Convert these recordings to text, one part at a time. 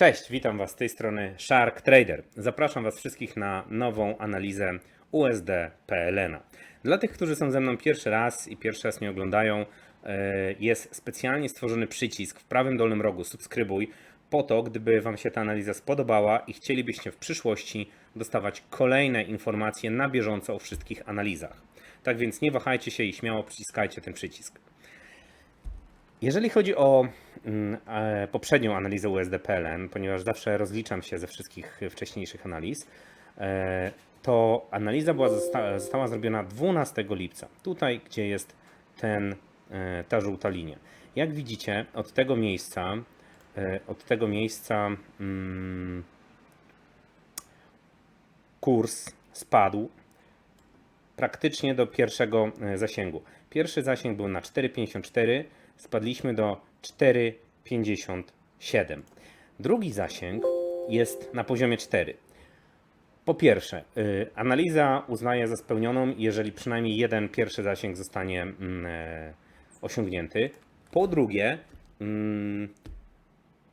Cześć, witam Was z tej strony Shark Trader. Zapraszam Was wszystkich na nową analizę USD PLN. Dla tych, którzy są ze mną pierwszy raz i pierwszy raz mnie oglądają, e, jest specjalnie stworzony przycisk w prawym dolnym rogu subskrybuj po to, gdyby Wam się ta analiza spodobała i chcielibyście w przyszłości dostawać kolejne informacje na bieżąco o wszystkich analizach. Tak więc nie wahajcie się i śmiało przyciskajcie ten przycisk. Jeżeli chodzi o mm, e, poprzednią analizę USD-PLN, ponieważ zawsze rozliczam się ze wszystkich wcześniejszych analiz, e, to analiza była, zosta, została zrobiona 12 lipca. Tutaj, gdzie jest ten, e, ta żółta linia. Jak widzicie, od tego miejsca, od tego miejsca mm, kurs spadł praktycznie do pierwszego zasięgu. Pierwszy zasięg był na 4,54, spadliśmy do 4,57. Drugi zasięg jest na poziomie 4. Po pierwsze, y, analiza uznaje za spełnioną, jeżeli przynajmniej jeden pierwszy zasięg zostanie mm, e, osiągnięty. Po drugie, mm,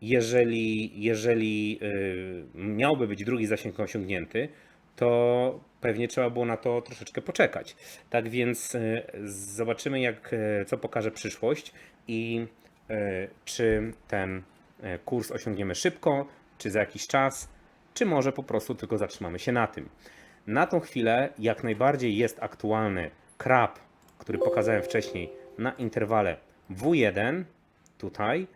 jeżeli, jeżeli y, miałby być drugi zasięg osiągnięty, to pewnie trzeba było na to troszeczkę poczekać. Tak więc y, zobaczymy, jak, y, co pokaże przyszłość i y, czy ten y, kurs osiągniemy szybko, czy za jakiś czas, czy może po prostu tylko zatrzymamy się na tym. Na tą chwilę jak najbardziej jest aktualny krab, który pokazałem wcześniej na interwale W1, tutaj. Y,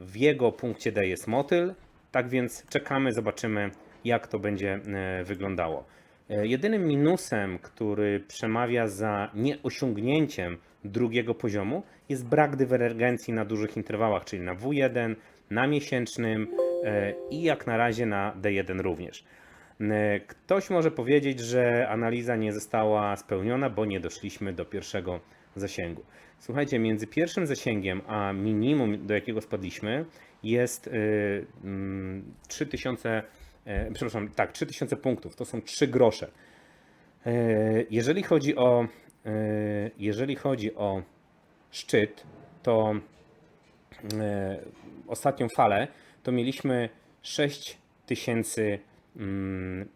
W jego punkcie D jest motyl, tak więc czekamy, zobaczymy jak to będzie e, wyglądało. E, Jedynym minusem, który przemawia za nieosiągnięciem drugiego poziomu, jest brak dywergencji na dużych interwałach, czyli na W1, na miesięcznym e, i jak na razie na D1 również. E, Ktoś może powiedzieć, że analiza nie została spełniona, bo nie doszliśmy do pierwszego zasięgu. Słuchajcie, między pierwszym zasięgiem a minimum, do jakiego spadliśmy, jest y, mm, 3000 E, przepraszam, tak, 3000 punktów, to są 3 grosze. Jeżeli chodzi o, jeżeli chodzi o szczyt, to e, ostatnią falę, to mieliśmy 6000, mm,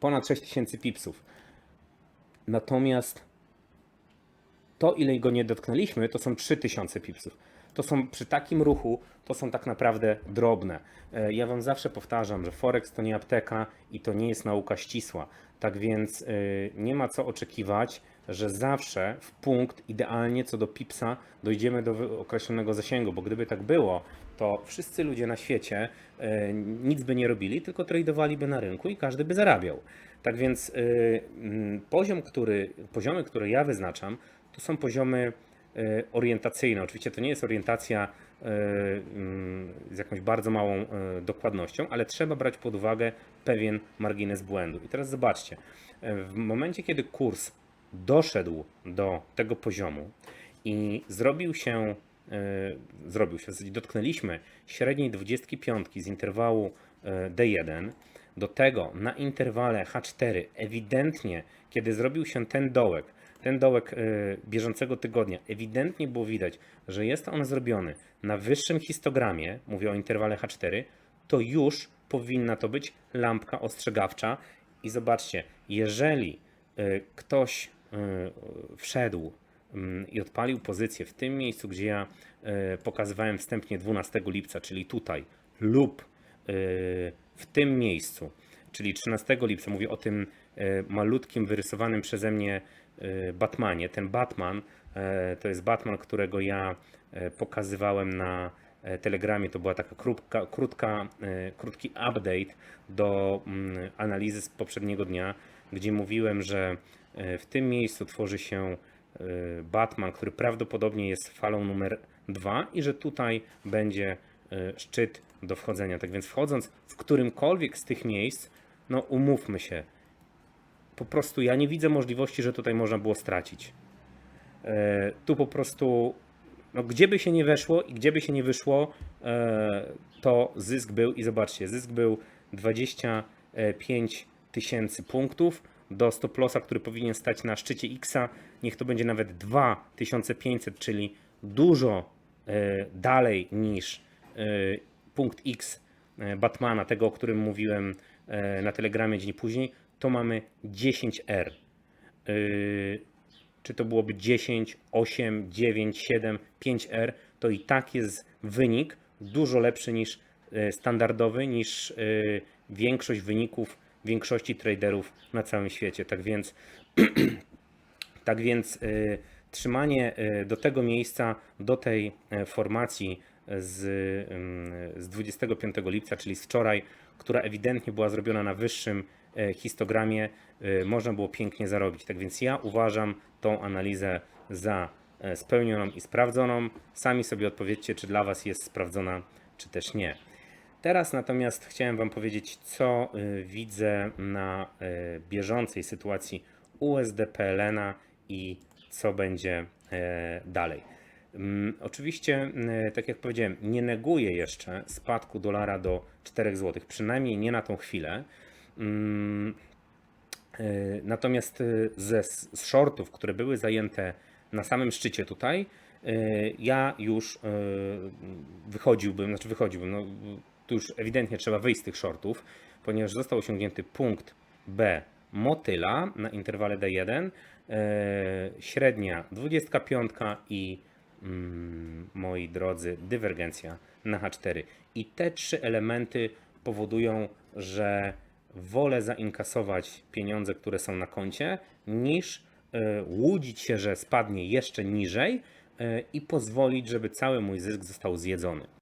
ponad 6000 pipsów. Natomiast to, ile go nie dotknęliśmy, to są 3000 pipsów. To są przy takim ruchu, to są tak naprawdę drobne. E, Ja Wam zawsze powtarzam, że Forex to nie apteka i to nie jest nauka ścisła. Tak więc nie ma co oczekiwać, że zawsze w punkt, idealnie co do pipsa, dojdziemy do określonego zasięgu, bo gdyby tak było, to wszyscy ludzie na świecie e, nic by nie robili, tylko tradowaliby na rynku i każdy by zarabiał. Tak więc y, mm, poziom, który, poziomy, które ja wyznaczam, to są poziomy e, orientacyjne. Oczywiście to nie jest orientacja e, z jakąś bardzo małą e, dokładnością, ale trzeba brać pod uwagę pewien margines błędu. I teraz zobaczcie, e, w momencie, kiedy kurs doszedł do tego poziomu i zrobił się, e, zrobił się, zasadzie dotknęliśmy średniej 25 z interwału e, D1, do tego na interwale H4 ewidentnie, kiedy zrobił się ten dołek, ten dołek e, bieżącego tygodnia, ewidentnie było widać, że jest on zrobiony na wyższym histogramie, mówię o interwale H4, to już powinna to być lampka ostrzegawcza. I zobaczcie, jeżeli ktoś wszedł mm, i odpalił pozycję w tym miejscu, gdzie ja e, pokazywałem wstępnie 12 lipca, czyli tutaj, lub e, w tym miejscu, czyli 13 lipca, mówię o tym malutkim, wyrysowanym przeze mnie Batmanie. Ten Batman to jest Batman, którego ja pokazywałem na e, Telegramie. To była taka krótka, krótka, krótki update do mm, analizy z poprzedniego dnia, gdzie mówiłem, że w tym miejscu tworzy się e, Batman, który prawdopodobnie jest falą numer 2 i że tutaj będzie e, szczyt do wchodzenia. Tak więc wchodząc w którymkolwiek z tych miejsc, no umówmy się, po prostu ja nie widzę możliwości, że tutaj można było stracić. E, Tu po prostu, no gdzie by się nie weszło i gdzie by się nie wyszło, e, to zysk był i zobaczcie, zysk był 25 tysięcy punktów do stop lossa, który powinien stać na szczycie X, niech to będzie nawet 2500, czyli dużo e, dalej niż e, punkt X e, Batmana, tego, o którym mówiłem na Telegramie dzień później, to mamy 10R. Yy, czy to byłoby 10, 8, 9, 7, 5R, to i tak jest wynik dużo lepszy niż standardowy, niż większość wyników większości traderów na całym świecie. Tak więc, tak więc e, trzymanie e, do tego miejsca, do tej e, formacji z, z 25 lipca, czyli z wczoraj, która ewidentnie była zrobiona na wyższym e, histogramie, e, można było pięknie zarobić. Tak więc ja uważam tą analizę za e, spełnioną i sprawdzoną. Sami sobie odpowiedzcie, czy dla Was jest sprawdzona, czy też nie. Teraz natomiast chciałem Wam powiedzieć, co y, widzę na y, bieżącej sytuacji USD PLN i co będzie e, dalej. Mm, Oczywiście, y, tak jak powiedziałem, nie neguję jeszcze spadku dolara do 4 zł, przynajmniej nie na tą chwilę. Mm, y, Natomiast ze shortów, które były zajęte na samym szczycie tutaj, ja już wychodziłbym, znaczy wychodziłbym, no, tu już ewidentnie trzeba wyjść z tych shortów, ponieważ został osiągnięty punkt B motyla na interwale D1, y, średnia 25 i mm, moi drodzy, dywergencja na H4. I te trzy elementy powodują, że wolę zainkasować pieniądze, które są na koncie, niż e, łudzić się, że spadnie jeszcze niżej e, i pozwolić, żeby cały mój zysk został zjedzony.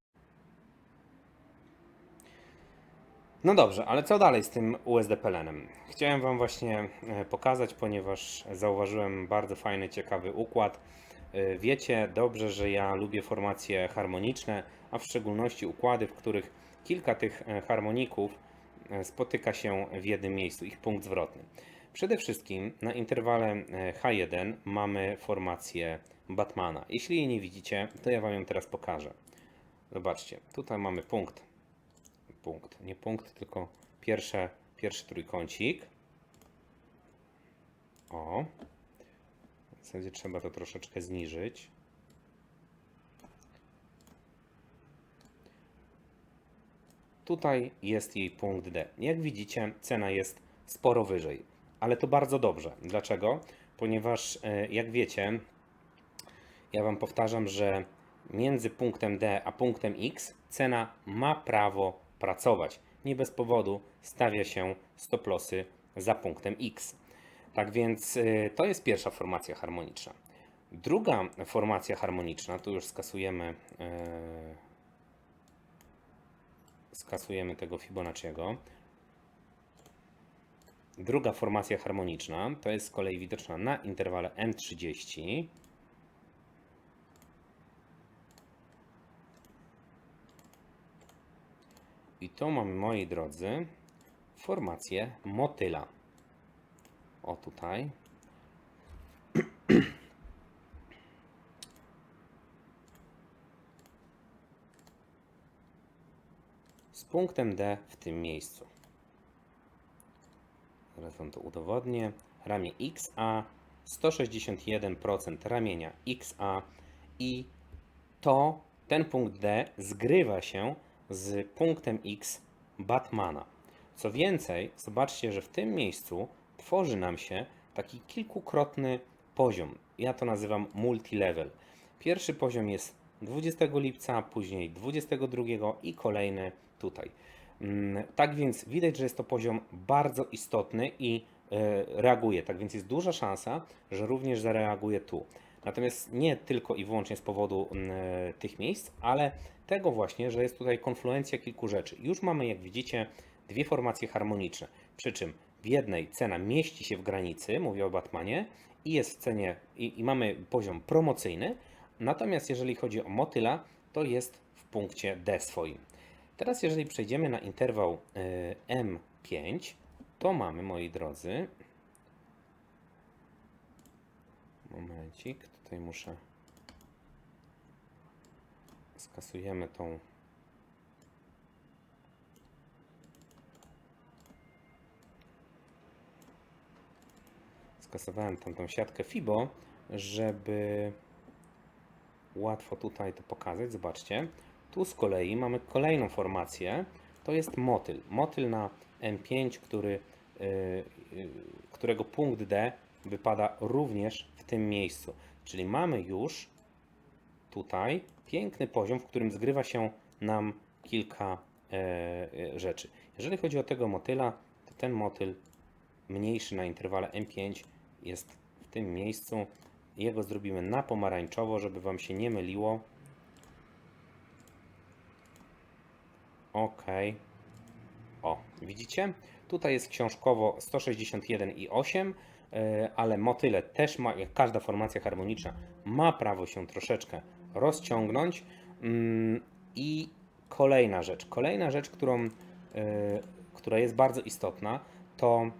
No dobrze, ale co dalej z tym USD PLN-em? Chciałem Wam właśnie e, pokazać, ponieważ zauważyłem bardzo fajny, ciekawy układ. E, Wiecie dobrze, że ja lubię formacje harmoniczne, a w szczególności układy, w których kilka tych e, harmoników spotyka się w jednym miejscu, ich punkt zwrotny. Przede wszystkim na interwale e, H1 mamy formację Batmana. Jeśli jej nie widzicie, to ja Wam ją teraz pokażę. Zobaczcie, tutaj mamy punkt punkt. Nie punkt, tylko pierwsze, pierwszy trójkącik. O. W zasadzie trzeba to troszeczkę zniżyć. Tutaj jest jej punkt D. Jak widzicie, cena jest sporo wyżej, ale to bardzo dobrze. Dlaczego? Ponieważ, e, jak wiecie, ja Wam powtarzam, że między punktem D a punktem X cena ma prawo pracować. Nie bez powodu stawia się stop lossy za punktem X. Tak więc y, to jest pierwsza formacja harmoniczna. Druga formacja harmoniczna, tu już skasujemy, yy, skasujemy tego Fibonacciego. Druga formacja harmoniczna to jest z kolei widoczna na interwale M30. I to mamy, moi drodzy, formację motyla. O tutaj. Z punktem D w tym miejscu. Teraz Wam to udowodnię. Ramię XA, 161% ramienia XA i to, ten punkt D zgrywa się z punktem X Batmana. Co więcej, zobaczcie, że w tym miejscu tworzy nam się taki kilkukrotny poziom. Ja to nazywam multilevel. Pierwszy poziom jest 20 lipca, później 22 i kolejny tutaj. Mm, Tak więc widać, że jest to poziom bardzo istotny i e, reaguje. Tak więc jest duża szansa, że również zareaguje tu. Natomiast nie tylko i wyłącznie z powodu mm, e, tych miejsc, ale tego właśnie, że jest tutaj konfluencja kilku rzeczy. Już mamy, jak widzicie, dwie formacje harmoniczne. Przy czym w jednej cena mieści się w granicy, mówię o Batmanie, i jest w cenie, i, i mamy poziom promocyjny. Natomiast jeżeli chodzi o motyla, to jest w punkcie D swoim. Teraz, jeżeli przejdziemy na interwał y, M5, to mamy, moi drodzy, momencik, tutaj muszę skasujemy tą skasowałem tam tą siatkę FIBO, żeby łatwo tutaj to pokazać. Zobaczcie, tu z kolei mamy kolejną formację, to jest motyl. Motyl na M5, który, y, y, którego punkt D wypada również w tym miejscu. Czyli mamy już tutaj piękny poziom, w którym zgrywa się nam kilka e, e, rzeczy. Jeżeli chodzi o tego motyla, to ten motyl mniejszy na interwale M5 jest w tym miejscu. Jego zrobimy na pomarańczowo, żeby Wam się nie myliło. OK. O, widzicie? Tutaj jest książkowo 161,8, e, ale motyle też ma, jak każda formacja harmoniczna, ma prawo się troszeczkę rozciągnąć. Mm, I kolejna rzecz, kolejna rzecz, którą, e, która jest bardzo istotna, to e,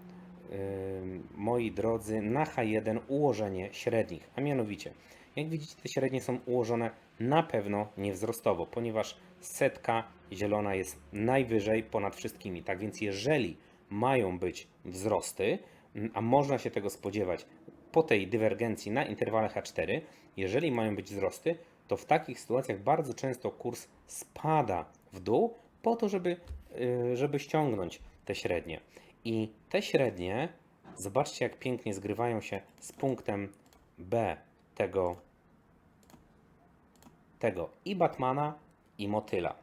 moi drodzy, na H1 ułożenie średnich, a mianowicie, jak widzicie, te średnie są ułożone na pewno niewzrostowo, ponieważ setka zielona jest najwyżej ponad wszystkimi. Tak więc, jeżeli mają być wzrosty, a można się tego spodziewać po tej dywergencji na interwale H4, jeżeli mają być wzrosty, to w takich sytuacjach bardzo często kurs spada w dół po to, żeby, yy, żeby ściągnąć te średnie. I te średnie, zobaczcie jak pięknie zgrywają się z punktem B tego, tego i Batmana, i Motyla.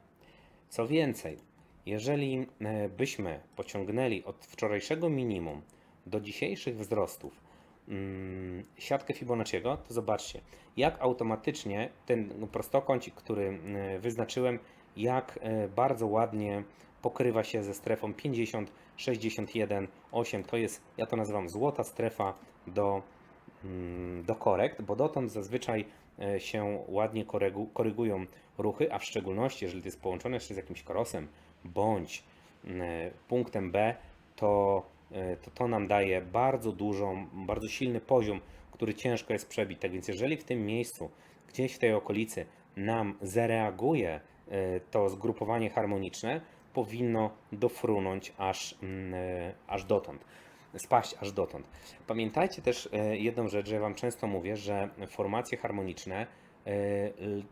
Co więcej, jeżeli e, byśmy pociągnęli od wczorajszego minimum do dzisiejszych wzrostów mm, siatkę Fibonacciego, to zobaczcie, jak automatycznie ten prostokącik, który e, wyznaczyłem, jak e, bardzo ładnie pokrywa się ze strefą 50, 61, 8. To jest, ja to nazywam złota strefa do, mm, do korekt, bo dotąd zazwyczaj e, się ładnie korygują ruchy, a w szczególności jeżeli to jest połączone jeszcze z jakimś krosem bądź mm, punktem B, to e, to, to nam daje bardzo dużą, bardzo silny poziom, który ciężko jest przebić. Tak więc jeżeli w tym miejscu, gdzieś w tej okolicy nam zareaguje e, to zgrupowanie harmoniczne, powinno dofrunąć aż, mm, e, aż dotąd, spaść aż dotąd. Pamiętajcie też e, jedną rzecz, że ja Wam często mówię, że formacje harmoniczne e,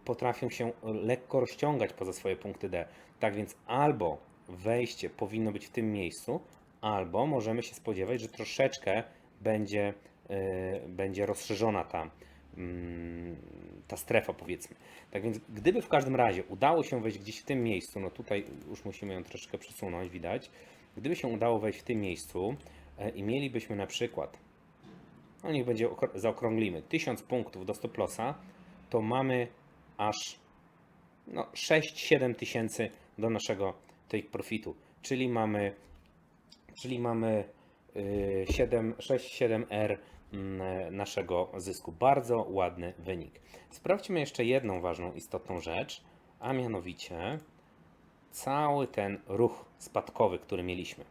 potrafią się lekko rozciągać poza swoje punkty D. Tak więc albo wejście powinno być w tym miejscu, albo możemy się spodziewać, że troszeczkę będzie, e, będzie rozszerzona ta, mm, ta strefa, powiedzmy. Tak więc, gdyby w każdym razie udało się wejść gdzieś w tym miejscu, no tutaj już musimy ją troszeczkę przesunąć, widać. Gdyby się udało wejść w tym miejscu e, i mielibyśmy na przykład, no niech będzie, okr- zaokrąglimy, 1000 punktów do stop lossa, to mamy aż no, 6-7 tysięcy do naszego take profitu, czyli mamy, czyli mamy y, 7, 6-7R mm, naszego zysku. Bardzo ładny wynik. Sprawdźmy jeszcze jedną ważną, istotną rzecz, a mianowicie cały ten ruch spadkowy, który mieliśmy.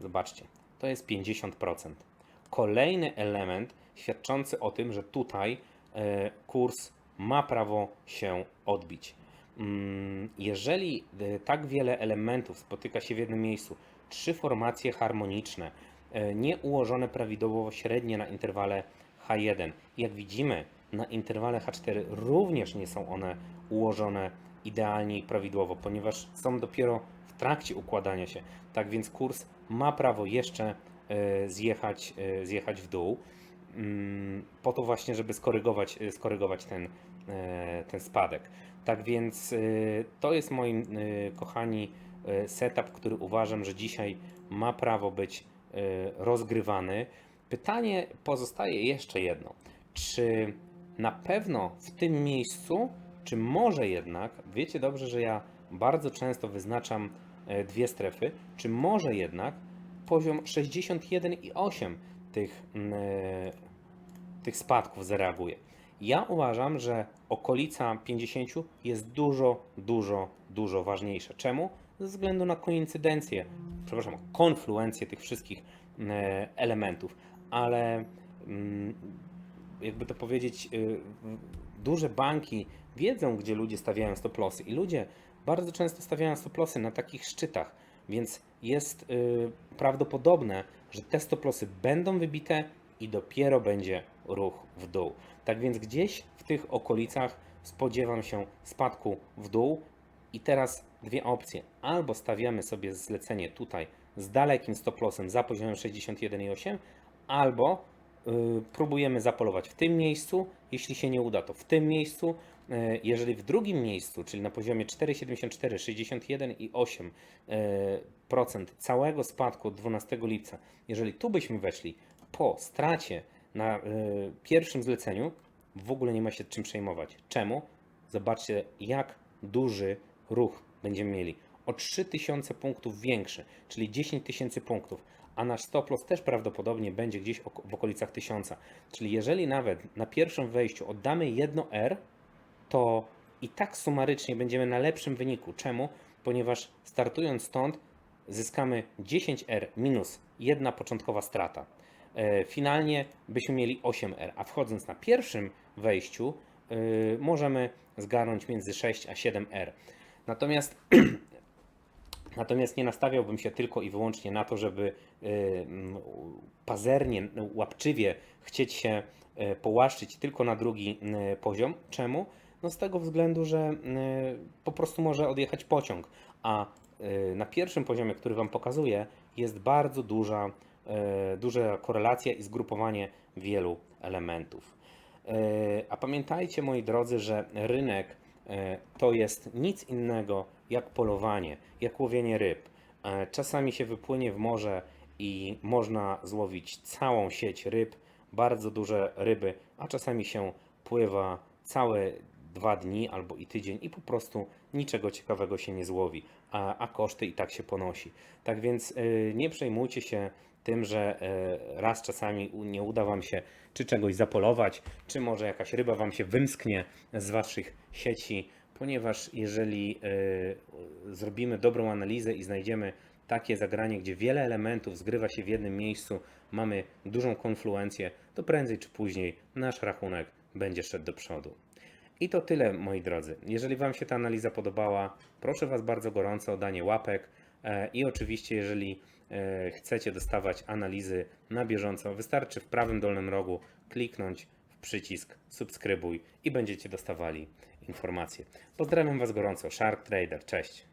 Zobaczcie, to jest 50%. Kolejny element świadczący o tym, że tutaj e, kurs ma prawo się odbić. Mm, Jeżeli e, tak wiele elementów spotyka się w jednym miejscu, trzy formacje harmoniczne, e, nie ułożone prawidłowo średnie na interwale H1, jak widzimy na interwale H4 również nie są one ułożone idealnie i prawidłowo, ponieważ są dopiero w trakcie układania się. Tak więc kurs ma prawo jeszcze e, zjechać, zjechać w dół mm, po to właśnie, żeby skorygować, skorygować ten, ten spadek. Tak więc e, to jest moim, e, kochani, e, setup, który uważam, że dzisiaj ma prawo być rozgrywany. Pytanie pozostaje jeszcze jedno. Czy na pewno w tym miejscu, czy może jednak, wiecie dobrze, że ja bardzo często wyznaczam dwie strefy, czy może jednak poziom 61,8 tych, mm, tych spadków zareaguje. Ja uważam, że okolica 50 jest dużo, dużo, dużo ważniejsza. Czemu? Ze względu na koincydencję, przepraszam, konfluencję tych wszystkich e, elementów, ale mm, jakby to powiedzieć, y, duże banki wiedzą, gdzie ludzie stawiają stoplosy i ludzie bardzo często stawiają stoplosy na takich szczytach, więc jest y, prawdopodobne, że te stoplosy będą wybite i dopiero będzie ruch w dół. Tak więc gdzieś w tych okolicach spodziewam się spadku w dół I teraz dwie opcje. Albo stawiamy sobie zlecenie tutaj z dalekim stop lossem za poziomem 61,8, albo y, próbujemy zapolować w tym miejscu. Jeśli się nie uda, to w tym miejscu. Y, Jeżeli w drugim miejscu, czyli na poziomie 4,74, 61,8% y, całego spadku od 12 lipca, jeżeli tu byśmy weszli po stracie na y, pierwszym zleceniu, w ogóle nie ma się czym przejmować. Czemu? Zobaczcie, jak duży ruch będziemy mieli. O 3000 punktów większy, czyli 10 tysięcy punktów, a nasz stop loss też prawdopodobnie będzie gdzieś w okolicach 1000. Czyli jeżeli nawet na pierwszym wejściu oddamy jedno R, to i tak sumarycznie będziemy na lepszym wyniku. Czemu? Ponieważ startując stąd zyskamy 10R minus jedna początkowa strata. E, Finalnie byśmy mieli 8R, a wchodząc na pierwszym wejściu y, możemy zgarnąć między 6 a 7R. Natomiast Natomiast nie nastawiałbym się tylko i wyłącznie na to, żeby mm, pazernie, łapczywie chcieć się połaszczyć tylko na drugi poziom. Czemu? No z tego względu, że po prostu może odjechać pociąg, a na pierwszym poziomie, który Wam pokazuję, jest bardzo duża, duża korelacja i zgrupowanie wielu elementów. E, A pamiętajcie, moi drodzy, że rynek e, to jest nic innego jak polowanie, jak łowienie ryb. E, Czasami się wypłynie w morze i można złowić całą sieć ryb, bardzo duże ryby, a czasami się pływa całe dwa dni albo i tydzień i po prostu niczego ciekawego się nie złowi, a, a koszty i tak się ponosi. Tak więc e, nie przejmujcie się tym, że e, raz czasami nie uda Wam się czy czegoś zapolować, czy może jakaś ryba Wam się wymsknie z Waszych sieci, ponieważ jeżeli e, zrobimy dobrą analizę i znajdziemy takie zagranie, gdzie wiele elementów zgrywa się w jednym miejscu, mamy dużą konfluencję, to prędzej czy później nasz rachunek będzie szedł do przodu. I to tyle, moi drodzy. Jeżeli Wam się ta analiza podobała, proszę Was bardzo gorąco o danie łapek. E, I oczywiście, jeżeli e, chcecie dostawać analizy na bieżąco, wystarczy w prawym dolnym rogu kliknąć w przycisk subskrybuj i będziecie dostawali informacje. Pozdrawiam Was gorąco. Shark Trader, cześć.